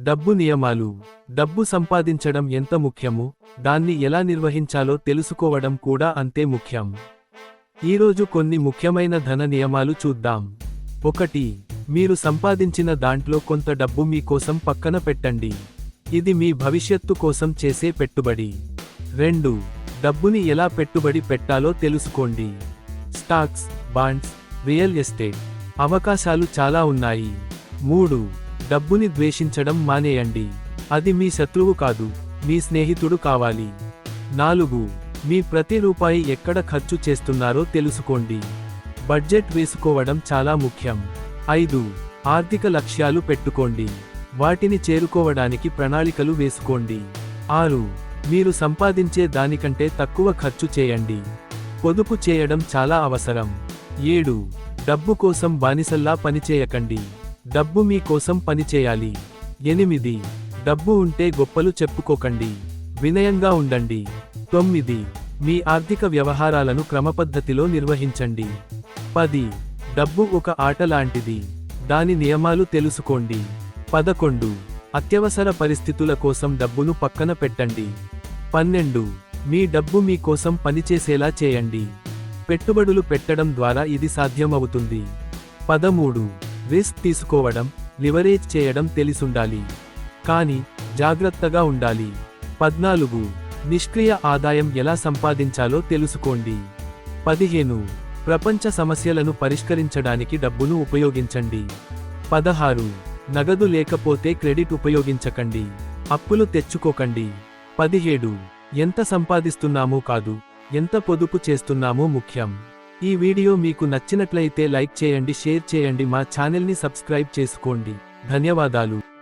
డబ్బు నియమాలు. డబ్బు సంపాదించడం ఎంత ముఖ్యమో? దాన్ని ఎలా నిర్వహించాలో తెలుసుకోవడం కూడా అంతే ముఖ్యం. ఈరోజు కొన్ని ముఖ్యమైన ధన నియమాలు చూద్దాం. ఒకటి మీరు సంపాదించిన దాంట్లో కొంత డబ్బు మీకోసం పక్కన పెట్టండి. ఇది మీ భవిష్యత్తు కోసం చేసే పెట్టుబడి. రెండు డబ్బుని ఎలా పెట్టుబడి పెట్టాలో తెలుసుకోండి. స్టాక్స్ బాండ్స్ రియల్ ఎస్టేట్ అవకాశాలు చాలా ఉన్నాయి. మూడు డబ్బుని ద్వేషించడం మానేయండి. అది మీ శత్రువు కాదు మీ స్నేహితుడు కావాలి. నాలుగు మీ ప్రతి రూపాయి ఎక్కడ ఖర్చు చేస్తున్నారో తెలుసుకోండి. బడ్జెట్ వేసుకోవడం చాలా ముఖ్యం. ఐదు ఆర్థిక లక్ష్యాలు పెట్టుకోండి. వాటిని చేరుకోవడానికి ప్రణాళికలు వేసుకోండి. ఆరు మీరు సంపాదించే దానికంటే తక్కువ ఖర్చు చేయండి. పొదుపు చేయడం చాలా అవసరం. ఏడు డబ్బు కోసం బానిసల్లా పనిచేయకండి డబ్బు మీ కోసం పనిచేయాలి ఎనిమిది. డబ్బు ఉంటే గొప్పలు చెప్పుకోకండి. వినయంగా ఉండండి. తొమ్మిది. మీ ఆర్థిక వ్యవహారాలను క్రమపద్ధతిలో నిర్వహించండి. పది. డబ్బు ఒక ఆట లాంటిది. దాని నియమాలు తెలుసుకోండి. పదకొండు. అత్యవసర పరిస్థితుల కోసం డబ్బును పక్కన పెట్టండి. పన్నెండు. మీ డబ్బు మీ కోసం పనిచేసేలా చేయండి. పెట్టుబడులు పెట్టడం ద్వారా ఇది సాధ్యమవుతుంది. పదమూడు. రిస్క్ తీసుకోవడం లివరేజ్ చేయడం తెలిసుండాలి. కానీ జాగ్రత్తగా ఉండాలి. పద్నాలుగు. నిష్క్రియ ఆదాయం ఎలా సంపాదించాలో తెలుసుకోండి. పదిహేను. ప్రపంచ సమస్యలను పరిష్కరించడానికి డబ్బును ఉపయోగించండి. పదహారు. నగదు లేకపోతే క్రెడిట్ ఉపయోగించకండి. అప్పులు తెచ్చుకోకండి. పదిహేడు. ఎంత సంపాదిస్తున్నామో కాదు ఎంత పొదుపు చేస్తున్నామో ముఖ్యం. ఈ వీడియో మీకు నచ్చినట్లయితే లైక్ చేయండి షేర్ చేయండి మా ఛానల్ని సబ్స్క్రైబ్ చేసుకోండి. ధన్యవాదాలు.